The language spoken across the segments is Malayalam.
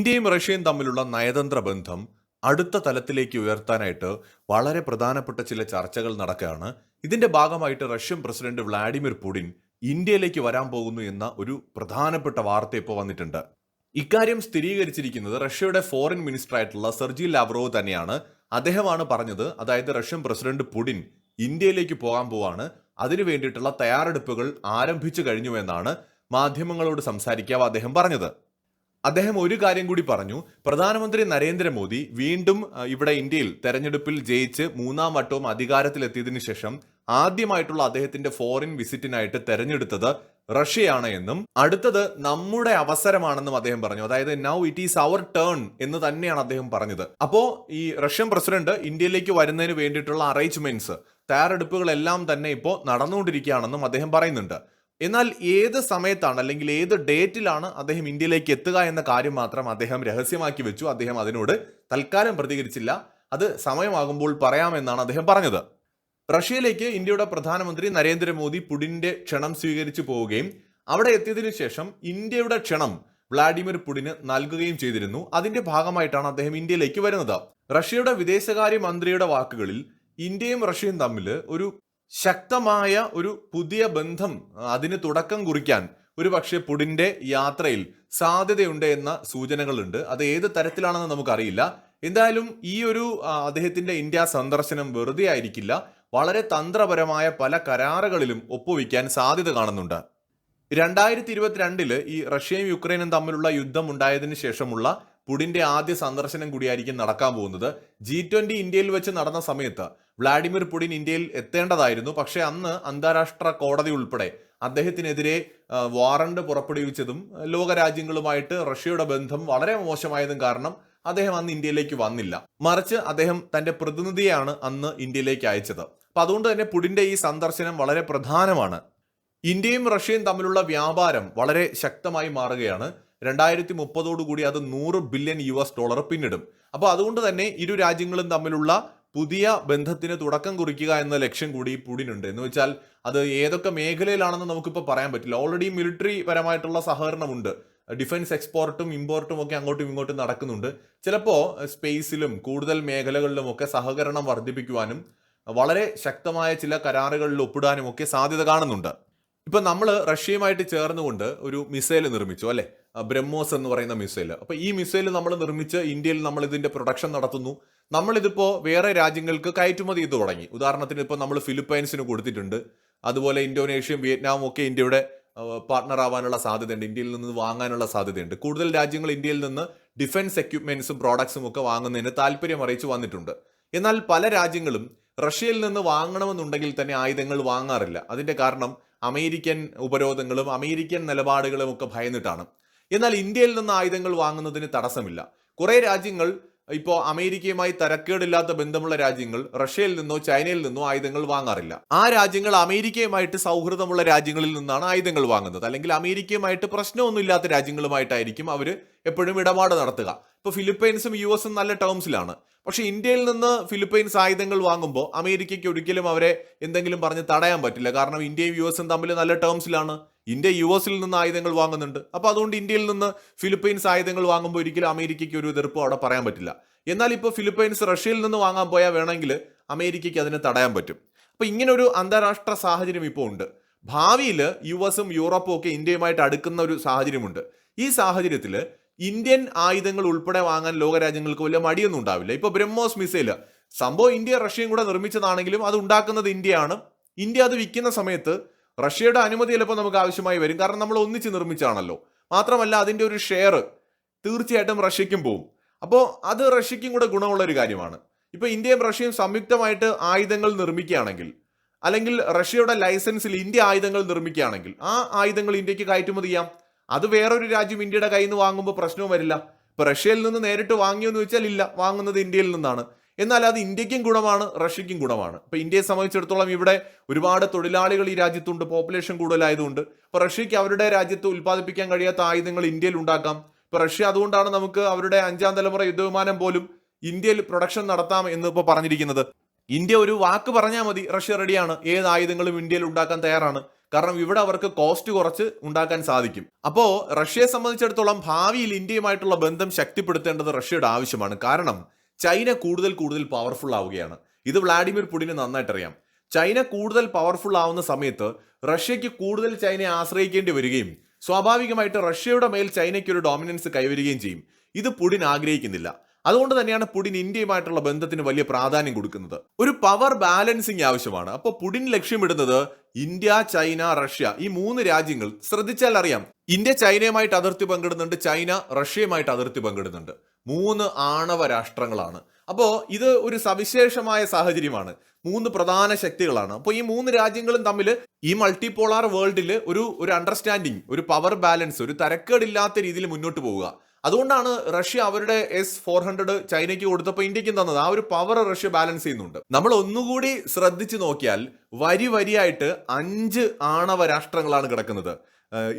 ഇന്ത്യയും റഷ്യയും തമ്മിലുള്ള നയതന്ത്ര ബന്ധം അടുത്ത തലത്തിലേക്ക് ഉയർത്താനായിട്ട് വളരെ പ്രധാനപ്പെട്ട ചില ചർച്ചകൾ നടക്കുകയാണ്. ഇതിന്റെ ഭാഗമായിട്ട് റഷ്യൻ പ്രസിഡന്റ് വ്ളാഡിമിർ പുടിൻ ഇന്ത്യയിലേക്ക് വരാൻ പോകുന്നു എന്ന ഒരു പ്രധാനപ്പെട്ട വാർത്ത ഇപ്പോൾ വന്നിട്ടുണ്ട്. ഇക്കാര്യം സ്ഥിരീകരിച്ചിരിക്കുന്നത് റഷ്യയുടെ ഫോറിൻ മിനിസ്റ്റർ ആയിട്ടുള്ള സെർജി ലാവ്റോവ് തന്നെയാണ്. അദ്ദേഹമാണ് പറഞ്ഞത് അതായത് റഷ്യൻ പ്രസിഡന്റ് പുടിൻ ഇന്ത്യയിലേക്ക് പോകാൻ പോവാണ്. അതിനു വേണ്ടിയിട്ടുള്ള തയ്യാറെടുപ്പുകൾ ആരംഭിച്ചു കഴിഞ്ഞു എന്നാണ് മാധ്യമങ്ങളോട് സംസാരിക്കാവ് അദ്ദേഹം പറഞ്ഞത്. അദ്ദേഹം ഒരു കാര്യം കൂടി പറഞ്ഞു. പ്രധാനമന്ത്രി നരേന്ദ്രമോദി വീണ്ടും ഇവിടെ ഇന്ത്യയിൽ തെരഞ്ഞെടുപ്പിൽ ജയിച്ച് മൂന്നാം വട്ടവും അധികാരത്തിലെത്തിയതിനു ശേഷം ആദ്യമായിട്ടുള്ള അദ്ദേഹത്തിന്റെ ഫോറിൻ വിസിറ്റിനായിട്ട് തെരഞ്ഞെടുത്തത് റഷ്യയാണ് എന്നും അടുത്തത് നമ്മുടെ അവസരമാണെന്നും അദ്ദേഹം പറഞ്ഞു. അതായത് now it is our turn എന്ന് തന്നെയാണ് അദ്ദേഹം പറഞ്ഞത്. അപ്പോ ഈ റഷ്യൻ പ്രസിഡന്റ് ഇന്ത്യയിലേക്ക് വരുന്നതിന് വേണ്ടിയിട്ടുള്ള അറേഞ്ച്മെന്റ്സ് തയ്യാറെടുപ്പുകളെല്ലാം തന്നെ ഇപ്പോൾ നടന്നുകൊണ്ടിരിക്കുകയാണെന്നും അദ്ദേഹം പറയുന്നുണ്ട്. എന്നാൽ ഏത് സമയത്താണ് അല്ലെങ്കിൽ ഏത് ഡേറ്റിലാണ് അദ്ദേഹം ഇന്ത്യയിലേക്ക് എത്തുക എന്ന കാര്യം മാത്രം അദ്ദേഹം രഹസ്യമാക്കി വെച്ചു. അദ്ദേഹം അതിനോട് തൽക്കാലം പ്രതികരിച്ചില്ല. അത് സമയമാകുമ്പോൾ പറയാമെന്നാണ് അദ്ദേഹം പറഞ്ഞത്. റഷ്യയിലേക്ക് ഇന്ത്യയുടെ പ്രധാനമന്ത്രി നരേന്ദ്രമോദി പുടിന്റെ ക്ഷണം സ്വീകരിച്ചു പോവുകയും അവിടെ എത്തിയതിനു ശേഷം ഇന്ത്യയുടെ ക്ഷണം വ്ളാഡിമിർ പുടിന് നൽകുകയും ചെയ്തിരുന്നു. അതിന്റെ ഭാഗമായിട്ടാണ് അദ്ദേഹം ഇന്ത്യയിലേക്ക് വരുന്നത്. റഷ്യയുടെ വിദേശകാര്യ മന്ത്രിയുടെ വാക്കുകളിൽ ഇന്ത്യയും റഷ്യയും തമ്മിൽ ഒരു ശക്തമായ ഒരു പുതിയ ബന്ധം അതിന് തുടക്കം കുറിക്കാൻ ഒരു പക്ഷേ പുടിന്റെ യാത്രയിൽ സാധ്യതയുണ്ട് എന്ന സൂചനകളുണ്ട്. അത് ഏത് തരത്തിലാണെന്ന് നമുക്കറിയില്ല. എന്തായാലും ഈ ഒരു അദ്ദേഹത്തിന്റെ ഇന്ത്യ സന്ദർശനം വെറുതെ ആയിരിക്കില്ല. വളരെ തന്ത്രപരമായ പല കരാറുകളിലും ഒപ്പുവയ്ക്കാൻ സാധ്യത കാണുന്നുണ്ട്. രണ്ടായിരത്തി ഇരുപത്തിരണ്ടിൽ ഈ റഷ്യയും യുക്രൈനും തമ്മിലുള്ള യുദ്ധം ഉണ്ടായതിനു ശേഷമുള്ള പുടിന്റെ ആദ്യ സന്ദർശനം കൂടിയായിരിക്കും നടക്കാൻ പോകുന്നത്. ജി ഇന്ത്യയിൽ വെച്ച് നടന്ന സമയത്ത് വ്ളാഡിമിർ പുടിൻ ഇന്ത്യയിൽ എത്തേണ്ടതായിരുന്നു. പക്ഷേ അന്ന് അന്താരാഷ്ട്ര കോടതി ഉൾപ്പെടെ അദ്ദേഹത്തിനെതിരെ വാറണ്ട് പുറപ്പെടുവിച്ചതും ലോകരാജ്യങ്ങളുമായിട്ട് റഷ്യയുടെ ബന്ധം വളരെ മോശമായതും കാരണം അദ്ദേഹം അന്ന് ഇന്ത്യയിലേക്ക് വന്നില്ല. മറിച്ച് അദ്ദേഹം തന്റെ പ്രതിനിധിയാണ് അന്ന് ഇന്ത്യയിലേക്ക് അയച്ചത്. അപ്പൊ അതുകൊണ്ട് തന്നെ പുടിന്റെ ഈ സന്ദർശനം വളരെ പ്രധാനമാണ്. ഇന്ത്യയും റഷ്യയും തമ്മിലുള്ള വ്യാപാരം വളരെ ശക്തമായി മാറുകയാണ്. രണ്ടായിരത്തി മുപ്പതോടുകൂടി അത് നൂറ് ബില്യൺ യു എസ് ഡോളർ പിന്നിടും. അപ്പോൾ അതുകൊണ്ട് തന്നെ ഇരു രാജ്യങ്ങളും തമ്മിലുള്ള പുതിയ ബന്ധത്തിന് തുടക്കം കുറിക്കുക എന്ന ലക്ഷ്യം കൂടി പുടിനുണ്ട്. എന്ന് വെച്ചാൽ അത് ഏതൊക്കെ മേഖലയിലാണെന്ന് നമുക്കിപ്പോൾ പറയാൻ പറ്റില്ല. ഓൾറെഡി മിലിറ്ററി പരമായിട്ടുള്ള സഹകരണമുണ്ട്. ഡിഫൻസ് എക്സ്പോർട്ടും ഇമ്പോർട്ടും ഒക്കെ അങ്ങോട്ടും ഇങ്ങോട്ടും നടക്കുന്നുണ്ട്. ചിലപ്പോൾ സ്പേസിലും കൂടുതൽ മേഖലകളിലും ഒക്കെ സഹകരണം വർദ്ധിപ്പിക്കുവാനും വളരെ ശക്തമായ ചില കരാറുകളിൽ ഒപ്പിടാനും ഒക്കെ സാധ്യത കാണുന്നുണ്ട്. ഇപ്പൊ നമ്മൾ റഷ്യയുമായിട്ട് ചേർന്നുകൊണ്ട് ഒരു മിസൈൽ നിർമ്മിച്ചു അല്ലെ? ബ്രഹ്മോസ് എന്ന് പറയുന്ന മിസൈൽ അപ്പൊ ഈ മിസൈൽ നമ്മൾ നിർമ്മിച്ച് ഇന്ത്യയിൽ നമ്മൾ ഇതിന്റെ പ്രൊഡക്ഷൻ നടത്തുന്നു. നമ്മളിതിപ്പോ വേറെ രാജ്യങ്ങൾക്ക് കയറ്റുമതി ചെയ്തു തുടങ്ങി. ഉദാഹരണത്തിന് ഇപ്പൊ നമ്മൾ ഫിലിപ്പൈൻസിന് കൊടുത്തിട്ടുണ്ട്. അതുപോലെ ഇന്തോനേഷ്യയും വിയറ്റ്നാമും ഒക്കെ ഇന്ത്യയുടെ പാർട്ണർ ആവാനുള്ള സാധ്യതയുണ്ട്. ഇന്ത്യയിൽ നിന്ന് വാങ്ങാനുള്ള സാധ്യതയുണ്ട്. കൂടുതൽ രാജ്യങ്ങൾ ഇന്ത്യയിൽ നിന്ന് ഡിഫൻസ് എക്യുപ്മെന്റ്സും പ്രോഡക്ട്സും ഒക്കെ വാങ്ങുന്നതിന് താല്പര്യം അറിയിച്ചു വന്നിട്ടുണ്ട്. എന്നാൽ പല രാജ്യങ്ങളും റഷ്യയിൽ നിന്ന് വാങ്ങണമെന്നുണ്ടെങ്കിൽ തന്നെ ആയുധങ്ങൾ വാങ്ങാറില്ല. അതിന്റെ കാരണം അമേരിക്കൻ ഉപരോധങ്ങളും അമേരിക്കൻ നിലപാടുകളും ഒക്കെ ഭയന്നിട്ടാണ്. എന്നാൽ ഇന്ത്യയിൽ നിന്ന് ആയുധങ്ങൾ വാങ്ങുന്നതിന് തടസ്സമില്ല. കുറെ രാജ്യങ്ങൾ ഇപ്പോൾ അമേരിക്കയുമായി തരക്കേടില്ലാത്ത ബന്ധമുള്ള രാജ്യങ്ങൾ റഷ്യയിൽ നിന്നോ ചൈനയിൽ നിന്നോ ആയുധങ്ങൾ വാങ്ങാറില്ല. ആ രാജ്യങ്ങൾ അമേരിക്കയുമായിട്ട് സൗഹൃദമുള്ള രാജ്യങ്ങളിൽ നിന്നാണ് ആയുധങ്ങൾ വാങ്ങുന്നത്. അല്ലെങ്കിൽ അമേരിക്കയുമായിട്ട് പ്രശ്നമൊന്നുമില്ലാത്ത രാജ്യങ്ങളുമായിട്ടായിരിക്കും അവർ എപ്പോഴും ഇടപാട് നടത്തുക. ഇപ്പോൾ ഫിലിപ്പൈൻസും യു എസും നല്ല ടേംസിലാണ്. പക്ഷേ ഇന്ത്യയിൽ നിന്ന് ഫിലിപ്പൈൻസ് ആയുധങ്ങൾ വാങ്ങുമ്പോൾ അമേരിക്കയ്ക്ക് ഒരിക്കലും അവരെ എന്തെങ്കിലും പറഞ്ഞ് തടയാൻ പറ്റില്ല. കാരണം ഇന്ത്യയും യു എസും തമ്മിൽ നല്ല ടേംസിലാണ്. ഇന്ത്യ യു എസിൽ നിന്ന് ആയുധങ്ങൾ വാങ്ങുന്നുണ്ട്. അപ്പോൾ അതുകൊണ്ട് ഇന്ത്യയിൽ നിന്ന് ഫിലിപ്പൈൻസ് ആയുധങ്ങൾ വാങ്ങുമ്പോൾ ഒരിക്കലും അമേരിക്കയ്ക്ക് ഒരു എതിർപ്പ് അവിടെ പറയാൻ പറ്റില്ല. എന്നാൽ ഇപ്പോൾ ഫിലിപ്പൈൻസ് റഷ്യയിൽ നിന്ന് വാങ്ങാൻ പോയാൽ വേണമെങ്കിൽ അമേരിക്കയ്ക്ക് അതിനെ തടയാൻ പറ്റും. അപ്പോൾ ഇങ്ങനെ ഒരു അന്താരാഷ്ട്ര സാഹചര്യം ഇപ്പോൾ ഉണ്ട്. ഭാവിയിൽ യു എസും യൂറോപ്പും ഒക്കെ ഇന്ത്യയുമായിട്ട് അടുക്കുന്ന ഒരു സാഹചര്യമുണ്ട്. ഈ സാഹചര്യത്തിൽ ഇന്ത്യൻ ആയുധങ്ങൾ ഉൾപ്പെടെ വാങ്ങാൻ ലോകരാജ്യങ്ങൾക്ക് വലിയ മടിയൊന്നും ഉണ്ടാവില്ല. ഇപ്പൊ ബ്രഹ്മോസ് മിസൈൽ സംഭവം ഇന്ത്യ റഷ്യയും കൂടെ നിർമ്മിച്ചതാണെങ്കിലും അത് ഉണ്ടാക്കുന്നത് ഇന്ത്യയാണ്. ഇന്ത്യ അത് വിൽക്കുന്ന സമയത്ത് റഷ്യയുടെ അനുമതി ചിലപ്പോൾ നമുക്ക് ആവശ്യമായി വരും. കാരണം നമ്മൾ ഒന്നിച്ച് നിർമ്മിച്ചാണല്ലോ മാത്രമല്ല അതിന്റെ ഒരു ഷെയർ തീർച്ചയായിട്ടും റഷ്യയ്ക്കും പോവും. അപ്പോൾ അത് റഷ്യയ്ക്കും കൂടെ ഗുണമുള്ള ഒരു കാര്യമാണ്. ഇപ്പോൾ ഇന്ത്യയും റഷ്യയും സംയുക്തമായിട്ട് ആയുധങ്ങൾ നിർമ്മിക്കുകയാണെങ്കിൽ അല്ലെങ്കിൽ റഷ്യയുടെ ലൈസൻസിൽ ഇന്ത്യ ആയുധങ്ങൾ നിർമ്മിക്കുകയാണെങ്കിൽ ആ ആയുധങ്ങൾ ഇന്ത്യയ്ക്ക് കയറ്റുമതി ചെയ്യാം. അത് വേറൊരു രാജ്യം ഇന്ത്യയുടെ കയ്യിൽ നിന്ന് വാങ്ങുമ്പോൾ പ്രശ്നവും വരില്ല. ഇപ്പോൾ റഷ്യയിൽ നിന്ന് നേരിട്ട് വാങ്ങിയോ എന്ന് വെച്ചാൽ ഇല്ല. വാങ്ങുന്നത് ഇന്ത്യയിൽ നിന്നാണ്. എന്നാൽ അത് ഇന്ത്യക്കും ഗുണമാണ് റഷ്യയ്ക്കും ഗുണമാണ്. ഇപ്പോൾ ഇന്ത്യയെ സംബന്ധിച്ചിടത്തോളം ഇവിടെ ഒരുപാട് തൊഴിലാളികൾ ഈ രാജ്യത്തുണ്ട് പോപ്പുലേഷൻ കൂടുതലായതുകൊണ്ട്. ഇപ്പോൾ റഷ്യയ്ക്ക് അവരുടെ രാജ്യത്ത് ഉൽപ്പാദിപ്പിക്കാൻ കഴിയാത്ത ആയുധങ്ങൾ ഇന്ത്യയിൽ ഉണ്ടാക്കാം. ഇപ്പോൾ റഷ്യ അതുകൊണ്ടാണ് നമുക്ക് അവരുടെ അഞ്ചാം തലമുറ യുദ്ധവിമാനം പോലും ഇന്ത്യയിൽ പ്രൊഡക്ഷൻ നടത്താം എന്ന് ഇപ്പോൾ പറഞ്ഞിരിക്കുന്നത്. ഇന്ത്യ ഒരു വാക്ക് പറഞ്ഞാൽ മതി റഷ്യ റെഡിയാണ്. ഏത് ആയുധങ്ങളും ഇന്ത്യയിൽ ഉണ്ടാക്കാൻ തയ്യാറാണ്. കാരണം ഇവിടെ അവർക്ക് കോസ്റ്റ് കുറച്ച് ഉണ്ടാക്കാൻ സാധിക്കും. അപ്പോൾ റഷ്യയെ സംബന്ധിച്ചിടത്തോളം ഭാവിയിൽ ഇന്ത്യയുമായിട്ടുള്ള ബന്ധം ശക്തിപ്പെടുത്തേണ്ടത് റഷ്യയുടെ ആവശ്യമാണ്. കാരണം ചൈന കൂടുതൽ കൂടുതൽ പവർഫുൾ ആവുകയാണ്. ഇത് വ്ളാഡിമിർ പുടിന് നന്നായിട്ട് അറിയാം. ചൈന കൂടുതൽ പവർഫുൾ ആവുന്ന സമയത്ത് റഷ്യയ്ക്ക് കൂടുതൽ ചൈനയെ ആശ്രയിക്കേണ്ടി വരികയും സ്വാഭാവികമായിട്ട് റഷ്യയുടെ മേൽ ചൈനയ്ക്ക് ഒരു ഡോമിനൻസ് കൈവരികയും ചെയ്യും. ഇത് പുടിൻ ആഗ്രഹിക്കുന്നില്ല. അതുകൊണ്ട് തന്നെയാണ് പുടിൻ ഇന്ത്യയുമായിട്ടുള്ള ബന്ധത്തിന് വലിയ പ്രാധാന്യം കൊടുക്കുന്നത്. ഒരു പവർ ബാലൻസിങ് ആവശ്യമാണ്. അപ്പോൾ പുടിൻ ലക്ഷ്യമിടുന്നത് ഇന്ത്യ ചൈന റഷ്യ ഈ മൂന്ന് രാജ്യങ്ങൾ ശ്രദ്ധിച്ചാൽ അറിയാം. ഇന്ത്യ ചൈനയുമായിട്ട് അതിർത്തി പങ്കിടുന്നുണ്ട് ചൈന റഷ്യയുമായിട്ട് അതിർത്തി പങ്കിടുന്നുണ്ട്. മൂന്ന് ആണവ രാഷ്ട്രങ്ങളാണ്. അപ്പോൾ ഇത് ഒരു സവിശേഷമായ സാഹചര്യമാണ്. മൂന്ന് പ്രധാന ശക്തികളാണ്. അപ്പോൾ ഈ മൂന്ന് രാജ്യങ്ങളും തമ്മിൽ ഈ മൾട്ടിപോളാർ വേൾഡിൽ ഒരു ഒരു അണ്ടർസ്റ്റാൻഡിങ് ഒരു പവർ ബാലൻസ് ഒരു തരക്കേടില്ലാത്ത രീതിയിൽ മുന്നോട്ട് പോവുക. അതുകൊണ്ടാണ് റഷ്യ അവരുടെ എസ് ഫോർ ഹൺഡ്രഡ് ചൈനയ്ക്ക് കൊടുത്തപ്പോൾ ഇന്ത്യക്കും തന്നത്. ആ ഒരു പവർ റഷ്യ ബാലൻസ് ചെയ്യുന്നുണ്ട്. നമ്മൾ ഒന്നുകൂടി ശ്രദ്ധിച്ചു നോക്കിയാൽ വരി വരിയായിട്ട് അഞ്ച് ആണവ രാഷ്ട്രങ്ങളാണ് കിടക്കുന്നത്.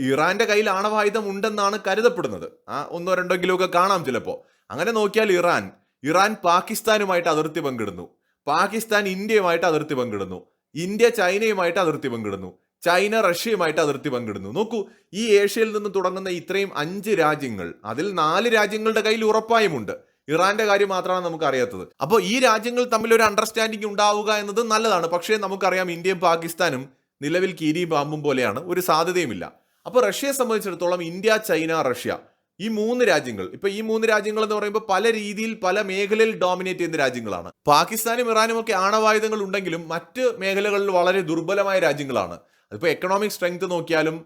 ഇറാന്റെ കയ്യിൽ ആണവായുധം ഉണ്ടെന്നാണ് കരുതപ്പെടുന്നത്. ആ ഒന്നോ രണ്ടോ കിലോ ഒക്കെ കാണാം ചിലപ്പോൾ അങ്ങനെ നോക്കിയാൽ ഇറാൻ ഇറാൻ പാകിസ്ഥാനുമായിട്ട് അതിർത്തി പങ്കിടുന്നു. പാകിസ്ഥാൻ ഇന്ത്യയുമായിട്ട് അതിർത്തി പങ്കിടുന്നു. ഇന്ത്യ ചൈനയുമായിട്ട് അതിർത്തി പങ്കിടുന്നു. ചൈന റഷ്യയുമായിട്ട് അതിർത്തി പങ്കിടുന്നു. നോക്കൂ ഈ ഏഷ്യയിൽ നിന്ന് തുടങ്ങുന്ന ഇത്രയും അഞ്ച് രാജ്യങ്ങൾ അതിൽ നാല് രാജ്യങ്ങളുടെ കയ്യിൽ ഉറപ്പായുമുണ്ട്. ഇറാന്റെ കാര്യം മാത്രമാണ് നമുക്ക് അറിയാത്തത് അപ്പോൾ ഈ രാജ്യങ്ങൾ തമ്മിൽ ഒരു അണ്ടർസ്റ്റാൻഡിംഗ് ഉണ്ടാവുക എന്നത് നല്ലതാണ്. പക്ഷേ നമുക്കറിയാം ഇന്ത്യയും പാകിസ്ഥാനും നിലവിൽ കീരി പാമ്പും പോലെയാണ്. ഒരു സാധ്യതയുമില്ല. അപ്പോൾ റഷ്യയെ സംബന്ധിച്ചിടത്തോളം ഇന്ത്യ ചൈന റഷ്യ ഈ മൂന്ന് രാജ്യങ്ങൾ ഇപ്പൊ ഈ മൂന്ന് രാജ്യങ്ങൾ എന്ന് പറയുമ്പോൾ പല രീതിയിൽ പല മേഖലയിൽ ഡോമിനേറ്റ് ചെയ്യുന്ന രാജ്യങ്ങളാണ്. പാകിസ്ഥാനും ഇറാനും ഒക്കെ ആണവായുധങ്ങൾ ഉണ്ടെങ്കിലും മറ്റ് മേഖലകളിൽ വളരെ ദുർബലമായ രാജ്യങ്ങളാണ്. അതിപ്പോൾ എക്കണോമിക് സ്ട്രെങ്ത് നോക്കിയാലും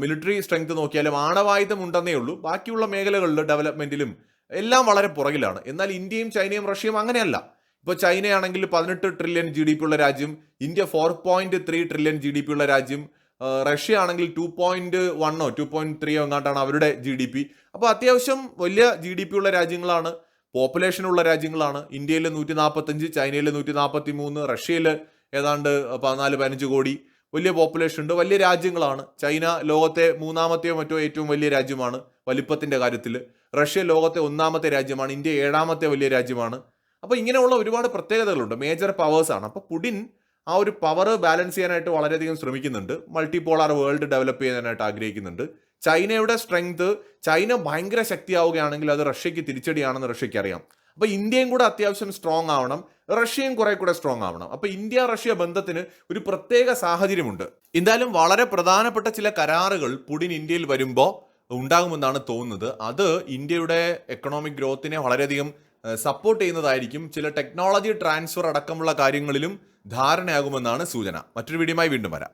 മിലിറ്ററി സ്ട്രെങ്ത് നോക്കിയാലും ആണവായുധം ഉണ്ടെന്നേ ഉള്ളൂ. ബാക്കിയുള്ള മേഖലകളിൽ ഡെവലപ്മെന്റിലും എല്ലാം വളരെ പുറകിലാണ്. എന്നാൽ ഇന്ത്യയും ചൈനയും റഷ്യയും അങ്ങനെയല്ല. ഇപ്പോൾ ചൈനയാണെങ്കിൽ പതിനെട്ട് ട്രില്യൺ ജി ഡി പി ഉള്ള രാജ്യം India four point three trillion G D P ഉള്ള രാജ്യം റഷ്യ ആണെങ്കിൽ ടു പോയിന്റ് വണ്ണോ ടു പോയിന്റ് ത്രീയോ എങ്ങാണ്ടാണ് അവരുടെ ജി ഡി പി അപ്പോൾ അത്യാവശ്യം വലിയ ജി ഡി പി ഉള്ള രാജ്യങ്ങളാണ്. പോപ്പുലേഷൻ ഉള്ള രാജ്യങ്ങളാണ്. ഇന്ത്യയിൽ നൂറ്റി നാൽപ്പത്തഞ്ച് ചൈനയിൽ നൂറ്റി നാൽപ്പത്തി മൂന്ന് റഷ്യയിൽ ഏതാണ്ട് പതിനാല് പതിനഞ്ച് കോടി. വലിയ പോപ്പുലേഷൻ ഉണ്ട്. വലിയ രാജ്യങ്ങളാണ്. ചൈന ലോകത്തെ മൂന്നാമത്തെയോ മറ്റോ ഏറ്റവും വലിയ രാജ്യമാണ് വലിപ്പത്തിന്റെ കാര്യത്തിൽ. റഷ്യ ലോകത്തെ ഒന്നാമത്തെ രാജ്യമാണ്. ഇന്ത്യ ഏഴാമത്തെ വലിയ രാജ്യമാണ്. അപ്പോൾ ഇങ്ങനെയുള്ള ഒരുപാട് പ്രത്യേകതകളുണ്ട്. മേജർ പവേഴ്സാണ് അപ്പോൾ പുടിൻ ആ ഒരു പവർ ബാലൻസ് ചെയ്യാനായിട്ട് വളരെയധികം ശ്രമിക്കുന്നുണ്ട്. മൾട്ടിപോളാർ വേൾഡ് ഡെവലപ്പ് ചെയ്യാനായിട്ട് ആഗ്രഹിക്കുന്നുണ്ട്. ചൈനയുടെ സ്ട്രെങ്ത് ചൈന ഭയങ്കര ശക്തിയാവുകയാണെങ്കിൽ അത് റഷ്യക്ക് തിരിച്ചടിയാണെന്ന് റഷ്യക്ക് അറിയാം. അപ്പൊ ഇന്ത്യയും കൂടെ അത്യാവശ്യം സ്ട്രോങ് ആവണം. റഷ്യയും കുറെ കൂടെ സ്ട്രോങ് ആവണം. അപ്പോൾ ഇന്ത്യ റഷ്യ ബന്ധത്തിന് ഒരു പ്രത്യേക സാഹചര്യമുണ്ട്. എന്തായാലും വളരെ പ്രധാനപ്പെട്ട ചില കരാറുകൾ പുടിൻ ഇന്ത്യയിൽ വരുമ്പോൾ ഉണ്ടാകുമെന്നാണ് തോന്നുന്നത്. അത് ഇന്ത്യയുടെ എക്കണോമിക് ഗ്രോത്തിനെ വളരെയധികം സപ്പോർട്ട് ചെയ്യുന്നതായിരിക്കും. ചില ടെക്നോളജി ട്രാൻസ്ഫർ അടക്കമുള്ള കാര്യങ്ങളിലും ധാരണയാകുമെന്നാണ് സൂചന. മറ്റൊരു വീഡിയോയുമായി വീണ്ടും വരാം.